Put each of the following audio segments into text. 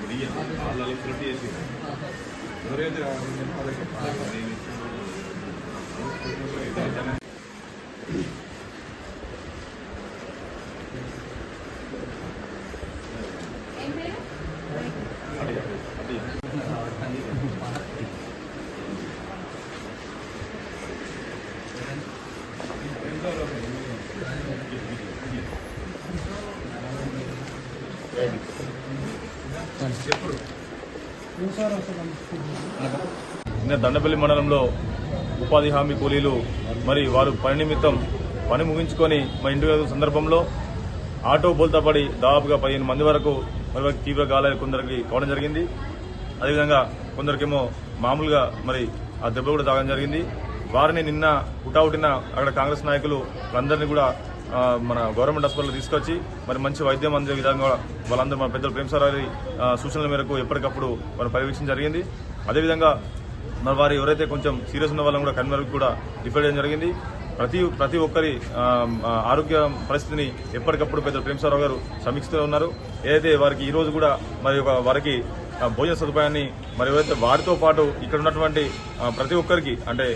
ಮಡಿಯ ಅದಕ್ಕೆ నిన్న దండపల్లి మండలంలో ఉపాధి హామీ కూలీలు మరి వారు పని నిమిత్తం పని ముగించుకొని మా ఇంటి సందర్భంలో ఆటో బోల్తా పడి దాదాపుగా పదిహేను మంది వరకు మరి తీవ్ర గాయాలు కొందరికి కావడం జరిగింది. అదేవిధంగా కొందరికేమో మామూలుగా మరి ఆ దెబ్బ కూడా తాగడం జరిగింది. వారిని నిన్న హుటాహుటిన అక్కడ కాంగ్రెస్ నాయకులు అందరినీ కూడా మన గవర్నమెంట్ హాస్పిటల్ తీసుకొచ్చి మరి మంచి వైద్యం అందే విధంగా వాళ్ళందరూ మన పెద్దలు ప్రేమసారారి సూచనల మేరకు ఎప్పటికప్పుడు మనం పర్యవేక్షణ జరిగింది. అదేవిధంగా మరి వారు ఎవరైతే కొంచెం సీరియస్ ఉన్న వాళ్ళని కూడా కన్వీనర్కి కూడా రిఫర్ చేయడం జరిగింది. ప్రతి ప్రతి ఒక్కరి ఆరోగ్య పరిస్థితిని ఎప్పటికప్పుడు పెద్ద ప్రేమసారావు గారు సమీక్షిస్తూ ఉన్నారు. ఏదైతే వారికి ఈరోజు కూడా మరి ఒక వారికి భోజన సదుపాయాన్ని మరి ఎవరైతే వారితో పాటు ఇక్కడ ఉన్నటువంటి ప్రతి ఒక్కరికి అంటే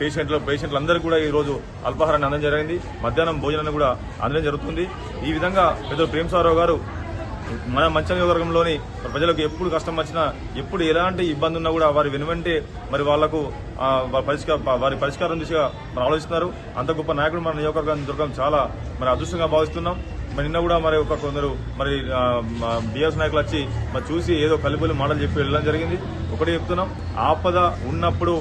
పేషెంట్లు పేషెంట్లు అందరూ కూడా ఈ రోజు అల్పాహారాన్ని అందడం జరిగింది. మధ్యాహ్నం భోజనాన్ని కూడా అందడం జరుగుతుంది. ఈ విధంగా పెద్ద ప్రేమసారావు గారు మన మంచ వర్గంలోని ప్రజలకు ఎప్పుడు కష్టం వచ్చినా ఎప్పుడు ఎలాంటి ఇబ్బంది ఉన్నా కూడా వారి వెనువంటే మరి వాళ్ళకు వారి పరిష్కార వారి పరిష్కారం దిశగా మరి ఆలోచిస్తున్నారు. అంత గొప్ప నాయకుడు మన నియోజకవర్గం దొరకడం చాలా మరి అదృష్టంగా భావిస్తున్నాం. మరి నిన్న కూడా మరి ఒక కొందరు మరి బీఆర్ఎస్ నాయకులు వచ్చి మరి చూసి ఏదో కలిపి మాటలు చెప్పి వెళ్ళడం జరిగింది. ఒకటే చెప్తున్నాం. ఆపద ఉన్నప్పుడు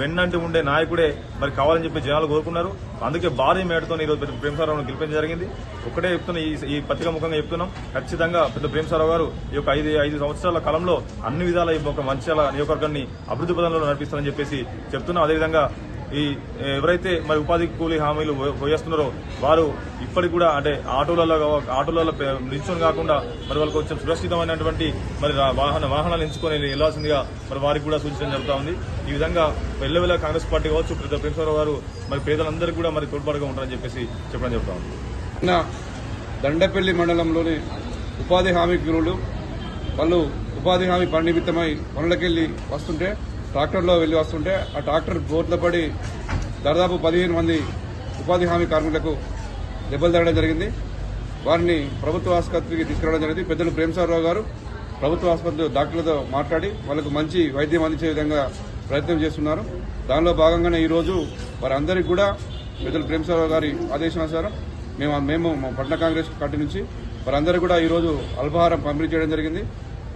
వెన్నంటి ఉండే నాయకుడే మరి కావాలని చెప్పి జనాలు కోరుకున్నారు. అందుకే భారీ మేటతో ఈరోజు పెద్ద ప్రేమసారావు గెలిపించడం జరిగింది. ఒకటే చెప్తున్నా ఈ ఈ పత్రిక ముఖంగా చెప్తున్నాం. ఖచ్చితంగా పెద్ద ప్రేమసారావు గారు ఈ యొక్క ఐదు ఐదు సంవత్సరాల కాలంలో అన్ని విధాల ఈ ఒక మంచాల నియోజకవర్గాన్ని అభివృద్ధి పదంలో నడిపిస్తారని చెప్పేసి చెప్తున్నాం. అదేవిధంగా ఈ ఎవరైతే మరి ఉపాధి కూలీ హామీలు పోయేస్తున్నారో వారు ఇప్పటికి కూడా అంటే ఆటోలలో ఆటోలలో నిల్చొని కాకుండా మరి వాళ్ళకి కొంచెం సురక్షితమైనటువంటి మరి వాహన వాహనాలు ఎంచుకొని వెళ్ళాల్సిందిగా మరి వారికి కూడా సూచించడం జరుగుతూ ఉంది. ఈ విధంగా వెళ్ళవేళ కాంగ్రెస్ పార్టీ కావచ్చు పెద్ద ప్రేమసారావు గారు మరి పేదలందరికీ కూడా మరి తోడ్పాటుగా ఉంటారని చెప్పేసి చెప్పడం జరుగుతా ఉంది. దండపల్లి మండలంలోని ఉపాధి హామీ గురువులు వాళ్ళు ఉపాధి హామీ పని నిమిత్తమై పనులకెళ్ళి వస్తుంటే ట్రాక్టర్లో వెళ్ళి వస్తుంటే ఆ ట్రాక్టర్ బోట్ల పడి దాదాపు పదిహేను మంది ఉపాధి హామీ కార్మికులకు దెబ్బలు తగడం జరిగింది. వారిని ప్రభుత్వ ఆసుపత్రికి తీసుకురావడం జరిగింది. పెద్దలు ప్రేమసారరావు గారు ప్రభుత్వ ఆసుపత్రిలో డాక్టర్లతో మాట్లాడి వాళ్ళకు మంచి వైద్యం అందించే విధంగా ప్రయత్నం చేస్తున్నారు. దానిలో భాగంగానే ఈరోజు వారందరికీ కూడా పెద్దలు ప్రేమసారావు గారి ఆదేశానుసారం మేము మేము మా పట్న కాంగ్రెస్ పార్టీ నుంచి వారందరూ కూడా ఈరోజు అల్పాహారం పంపిణీ చేయడం జరిగింది.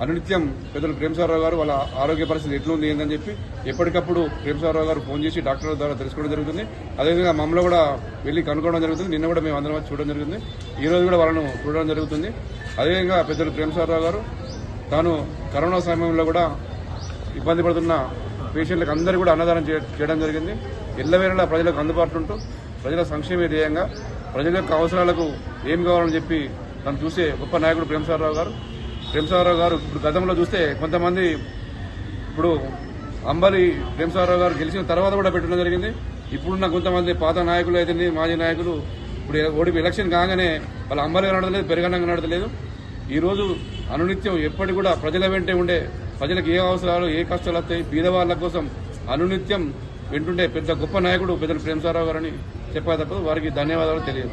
అనునిత్యం పెద్దలు ప్రేమసారావు గారు వాళ్ళ ఆరోగ్య పరిస్థితి ఎట్లుంది ఏందని చెప్పి ఎప్పటికప్పుడు ప్రేమసారావు గారు ఫోన్ చేసి డాక్టర్ల ద్వారా తెలుసుకోవడం జరుగుతుంది. అదేవిధంగా మమ్మల్ని కూడా వెళ్ళి కనుక్కోవడం జరుగుతుంది. నిన్న కూడా మేము అందరం వచ్చి చూడడం జరుగుతుంది. ఈ రోజు కూడా వాళ్ళను చూడడం జరుగుతుంది. అదేవిధంగా పెద్దలు ప్రేమసారావు గారు తాను కరోనా సమయంలో కూడా ఇబ్బంది పడుతున్న పేషెంట్లకు అందరూ కూడా అన్నదానం చేయడం జరిగింది. ఎల్లవేళలా ప్రజలకు అందుబాటులో ఉంటూ ప్రజల సంక్షేమ ధ్యేయంగా ప్రజల యొక్క అవసరాలకు ఏం కావాలని చెప్పి తను చూసే గొప్ప నాయకుడు ప్రేమసారరావు గారు. ప్రేమసారరావు గారు ఇప్పుడు గతంలో చూస్తే కొంతమంది ఇప్పుడు అంబలి ప్రేమసారరావు గారు గెలిచిన తర్వాత కూడా పెట్టడం జరిగింది. ఇప్పుడున్న కొంతమంది పాత నాయకులు అయితే మాజీ నాయకులు ఇప్పుడు ఓడిపి ఎలక్షన్ కాగానే వాళ్ళ అంబలి నడతలేదు పెరగనంగా నడతలేదు. ఈరోజు అనునిత్యం ఎప్పటి కూడా ప్రజల వెంటే ఉండే ప్రజలకు ఏ అవసరాలు ఏ కష్టాలు వస్తాయి బీదవాళ్ళ కోసం అనునిత్యం వింటుండే పెద్ద గొప్ప నాయకుడు పెద్దలు ప్రేమసారావు గారని చెప్పా తప్పదు వారికి ధన్యవాదాలు తెలియదు.